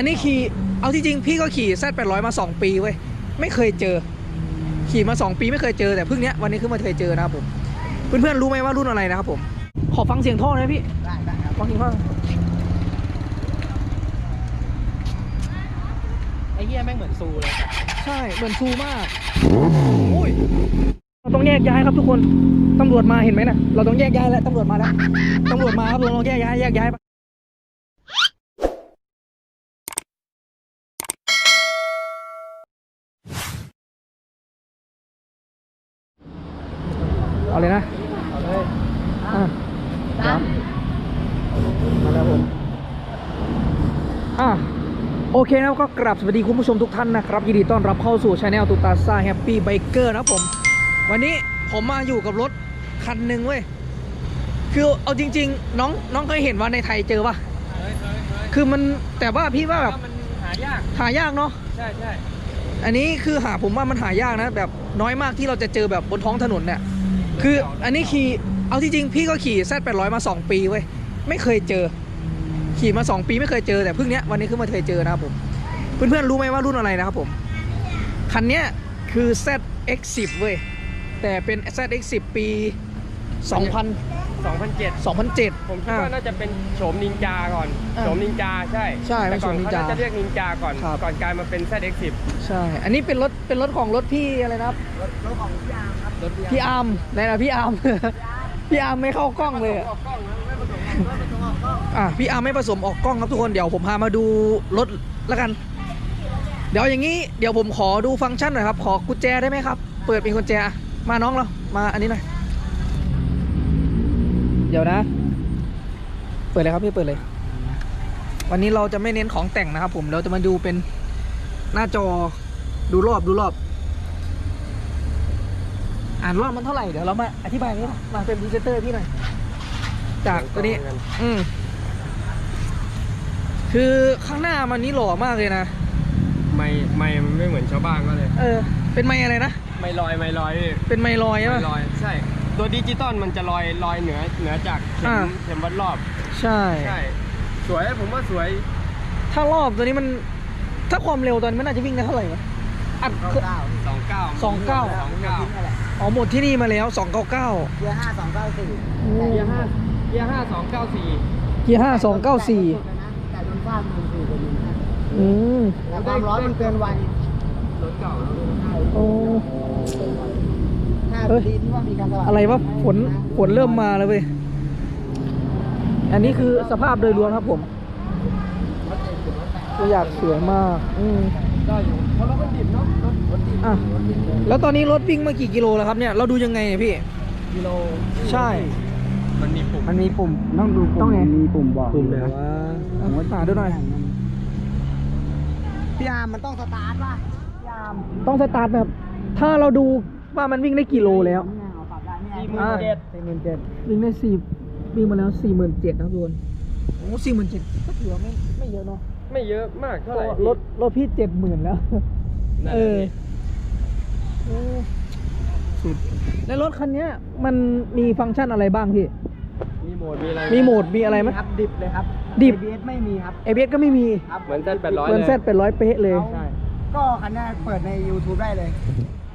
อันนี้ขี่เอาที่จริงพี่ก็ขี่แซดแปดร้อยมาสองปีเว้ยไม่เคยเจอ ขี่มาสองปีไม่เคยเจอแต่เพิ่งเนี้ยวันนี้คือมาเคยเจอนะครับผมเพื่อนๆรู้ไหมว่ารุ่นอะไรนะครับผม ขอฟังเสียงท่อหน่อยพี่ได้ได้ครับฟังเสียงท่อไอ้เหี้ยแม่งเหมือนซูเลย ใช่เหมือนซูมากโอ้ยเราต้องแยกย้ายครับทุกคนตำรวจมาเห็นไหมนะเราต้องแยกย้ายแล้วตำรวจมาแล้วตำรวจมาครับเราต้องแยกย้ายแยกย้ายไปเอาเลยนะ เอาเลย อะ ครับมาแล้วผมอะโอเคนะครับก็กราบสวัสดีคุณผู้ชมทุกท่านนะครับยินดีต้อนรับเข้าสู่ช anel ตูตาซ่าแฮปปี้ไบเกอร์นะครับผม วันนี้ผมมาอยู่กับรถคันหนึ่งเว้ย คือเอาจริง ๆ น้องน้องเคยเห็นว่าในไทยเจอปะเฮ้ยเฮ้ยเฮ้ยคือมันแต่ว่าพี่ว่าแบบมันหายาก หายากเนาะ ใช่ใช่อันนี้คือหาผมว่ามันหายากนะ แบบน้อยมากที่เราจะเจอแบบบนท้องถนนเนี่ย คืออันนี้ขี่ เอาที่จริงพี่ก็ขี่แซดแปดร้อยมาสองปีเว้ยไม่เคยเจอ ขี่มาสองปีไม่เคยเจอแต่เพิ่งเนี้ยวันนี้คือมาเคยเจอนะครับผมเพื่อนๆรู้ไหมว่ารุ่นอะไรนะครับผมคันเนี้ยคือ ZX10 เว้ยแต่เป็น ZX10 ปี 2000 2007 2007 ผมคิดว่าน่าจะเป็นโฉมนินจาก่อนอ่าโฉมนินจาใช่ใช่เป็แต่นก่อนโฉมนินเขาจาน่าจะเรียกนินจาก่อน ครับ ก่อนกลายมาเป็น ZX10 ใช่ อันนี้เป็นรถเป็นรถของรถพี่อะไรนะครับรถรถของพี่อาร์มครับรถพี่อาร์มไหนนะพี่อาร์ม พี่อาร์มไม่เข้ากล้องเลยอะออกกล้องนะไม่ผสมไม่ผสมออกกล้องอะพี่อาร์มไม่ผสมออกกล้องครับทุกคนเดี๋ยวผมพามาดูรถแล้วกัน เดี๋ยวอย่างนี้เดี๋ยวผมขอดูฟังก์ชันหน่อยครับ ขอกุญแจได้ไหมครับ เปิดเป็นกุญแจอะมาน้องเรามาอันนี้หน่อยเดี๋ยวนะ เปิดเลยครับพี่เปิดเลย วันนี้เราจะไม่เน้นของแต่งนะครับ ผมเราจะมาดูเป็นหน้าจอดูรอบดูรอบ อ่านรอบมันเท่าไหร่เดี๋ยวเรามาอธิบายนี้นะมาเป็นพรีเซนเตอร์พี่หน่อยจากตัวนี้ อืมคือข้างหน้ามันนี่หล่อมากเลยนะไม่ไม่มันไม่เหมือนชาวบ้านก็เลย เออ เป็นไม้อะไรนะไม่ลอยไม่ลอยพี่เป็นไม้ลอยใช่ไม่ปะลอยใช่ ตัวดิจิตอลมันจะลอยลอยเหนือเหนือจากเข็มอ่า เข็มวัดรอบ ใช่ ใช่ สวยผมว่าสวยถ้ารอบตัวนี้มัน ถ้าความเร็วตอนนี้มันน่าจะวิ่งได้เท่าไหร่วะอัด สองเก้าสองเก้าสองเก้าอ๋ อหมดที่นี่มาแล้ว 299 เกียร์ห้าสองเก้าสี่เกียร์ห้าเกียร์ห้าสองเก้าสี่เกียร์ห้าสองเก้าสี่แต่โดนฟาดมันสี่กว่ามิลนะอืมแต่ความร้อนมันเกินวันรถเก่าแล้วโอ้ ถ้าเฮ้ย ดีที่ว่ามีการสว่างอะไรวะฝนฝนเริ่มมาแล้วเว้ย อันนี้คือสภาพโดยรวมครับผมตัวอยากสวยมาก อืมได้อยู่เพราะรถมันดิบเนาะรถรถดิบ อะแล้วตอนนี้รถวิ่งมากี่กิโลแล้วครับเนี่ยเราดูยังไงอะพี่ กิโลใช่ มันมีปุ่มมันมีปุ่มต้องดูต้องไงมีปุ่มบอกปุ่มไหนว่าอะหาดูหน่อยพี่อาร์มมันต้องสตาร์ทป่ะพี่อาร์มต้องสตาร์ทแบบ ถ้าเราดูว่ามันวิ่งได้กี่โลแล้วเนี่ยเอาปรับได้เนี่ยสี่หมื่นเจ็ดสี่หมื่นเจ็ดวิ่งได้สี่วิ่งมาแล้วสี่หมื่นเจ็ดนะทุกคนโอ้สี่หมื่นเจ็ดก็ถือว่าไม่ไม่เยอะเนาะไม่เยอะมากเท่าไหร่รถรถพี่เจ็ดหมื่นแล้วนั่นเอแหละอโอ้ สุด แล้วรถคันเนี้ยมันมีฟังก์ชันอะไรบ้างพี่ มีโหมดมีอะไรมีโหมดมีอะไรไหม ครับดิบเลยครับ ดิบ ABS ไม่มีครับเอเก็ไม่มีครับเหมือนเซตแปดร้อยเหมือนเลยแซดเป็นร้อยเป๊ะเลย ใช่ ก็คันนี้เปิดใน YouTube ได้เลย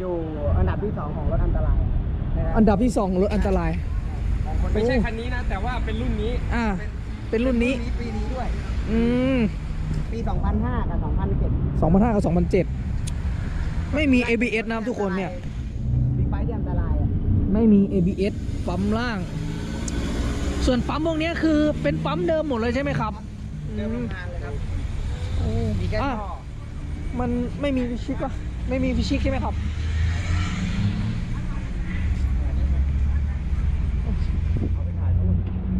อยู่อันดับที่สองของรถอันตรายนะครับอันดับที่สองรถอันตราย ของคนไม่ใช่คันนี้นะ แต่ว่าเป็นรุ่นนี้ อ่า เป็นรุ่นนี้ ปีนี้ด้วย อืมปี 2005 กับ 2007สองพันห้ากับสองพันเจ็ด ไม่มี ABS นะครับทุกคนเนี่ยบิ๊กไบค์ที่อันตรายอะไม่มี ABS ปั๊มล่าง ส่วนปั๊มพวกเนี้ยคือเป็นปั๊มเดิมหมดเลยใช่ไหมครับเดิมโรงงานเลยครับอืมมีแค่อะท่อมันไม่มีฟิชิกวะไม่มีฟิชิกใช่ไหมครับ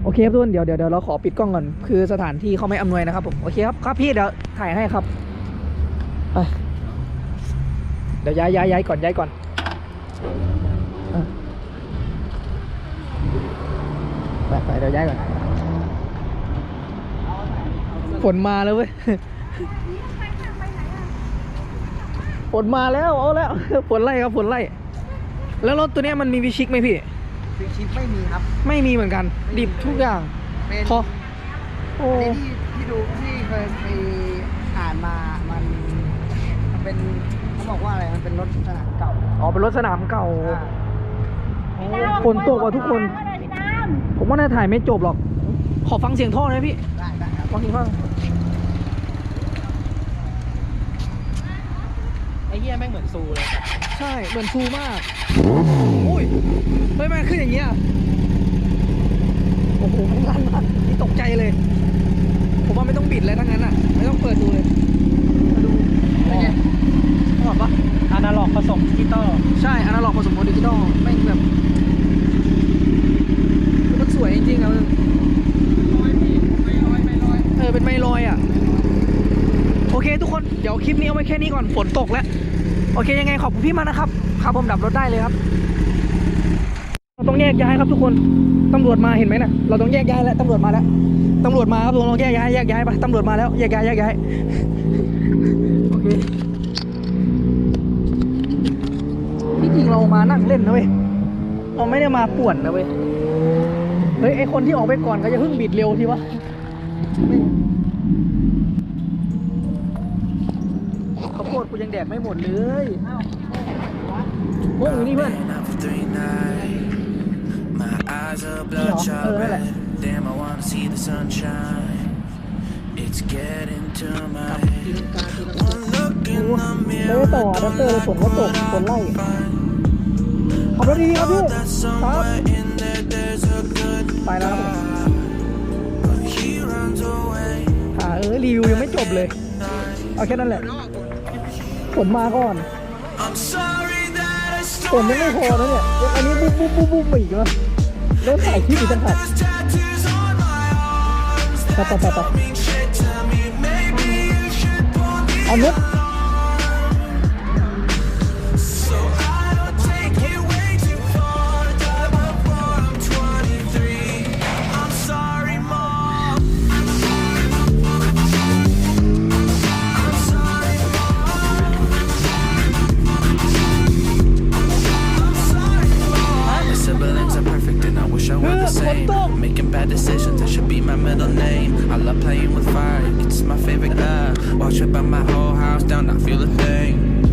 โอเคครับทุกคนเดี๋ยวเดี๋ยวเดี๋ยวเราขอปิดกล้องก่อน คือสถานที่เขาไม่อำนวยนะครับผม โอเคครับ ครับพี่เดี๋ยวถ่ายให้ครับไป เดี๋ยวย้ายย้ายย้ายก่อนย้ายก่อนอะไปไปเดี๋ยวย้ายก่อน ฝนมาแล้วเว้ย ฝนมาแล้วเอาแล้ว ฝนไล่ครับฝนไล่ แล้วรถตัวเนี้ยมันมีวิชิกไหมพี่ฟิกชิปไม่มีครับ ไม่มีเหมือนกัน ดิบทุกอย่างเป็นพอโอ้อันนี้ที่ที่ดูที่เคยไปถ่า ยบอกว่าอะไรมันเป็นรถสนามเก่าอ๋อเป็นรถสนามเก่าอ่าฝนตกว่ะทุกคน ผมว่าน่าถ่ายไม่จบหรอก ขอฟังเสียงท่อหน่อยพี่ได้ได้ครับฟังเสียงท่อไอ้เหี้ยแม่งเหมือนซูเลย ใช่ เหมือนชูมากโอ้ยเฮ้ยมันขึ้นอย่างเงี้ย โอ้โหมันลั่นมากนี่ตกใจเลย ผมว่าไม่ต้องบิดเลยทั้งนั้นอะ ไม่ต้องเปิดดูเลย มาดูเป็นไงชอบปะ อนาล็อก ผสมดิจิตอลใช่อนาล็อกผสมกับดิจิตอลแม่งแบบคือมันสวยจริงๆอะเออเออเป็นไมลอยอะ โอเคทุกคนเดี๋ยวคลิปนี้เอาไว้แค่นี้ก่อนฝนตกแล้ว โอเคยังไงขอบคุณพี่มากนะครับครับผมดับรถได้เลยครับเราต้องแยกย้ายครับทุกคนตำรวจมาเห็นไหมนะเราต้องแยกย้ายแล้วตำรวจมาแล้วตำรวจมาครับทุกคนเราแยกย้ายแยกย้ายไปตำรวจมาแล้วแยกย้ายแยกย้ายโอเค มานั่งเล่นนะเว้ย เราไม่ได้มาป่วนนะเว้ย เฮ้ยไอคนที่ออกไปก่อนก็จะเพิ่งบิดเร็วทีวะข้าวโพดกูยังแดกไม่หมดเลยพวกอยู่นี่เพื่อน Been up for three nights. My eyes are bloodshot Oh, really? red. Damn, I wanna see the sunshine. It's getting to my head. One look in the ไม่ได้ mirror, ต่อดับเต ขับรถดีๆครับพี่ครับไปแล้วครับผม but he runs away. อ่าเออรีวิวยังไม่จบเลย เอาแค่นั้นแหละฝนมาก่อน I'm sorry that I ฝน stole ยังไม่พอนะเนี่ยยังอันนี้บุ๊บบุ๊บบุ๊บบุ๊บมาอีกแล้วเริ่มถ่ายคลิปอีกต่างหาก those tattoos on my arms ไปไปไปไป mean shit to me. Maybe you should pull me เอานุช It's my favorite guy. Watch it by my whole house down, I feel a thing.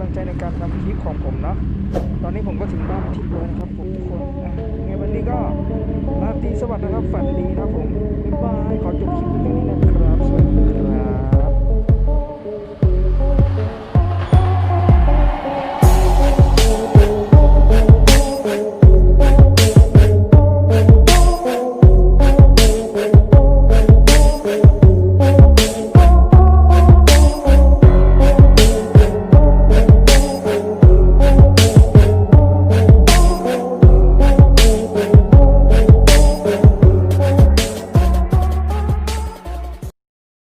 ำลังใจในการทำคลิปของผมเนาะตอนนี้ผมก็ถึงบ้านที่แล้วนะครับผมทุกคนยังไงวันนี้ก็ราตรีสวัสดิ์นะครับฝันดีนะผมบ๊ายบายขอจบคลิปตรงนี้นะครับ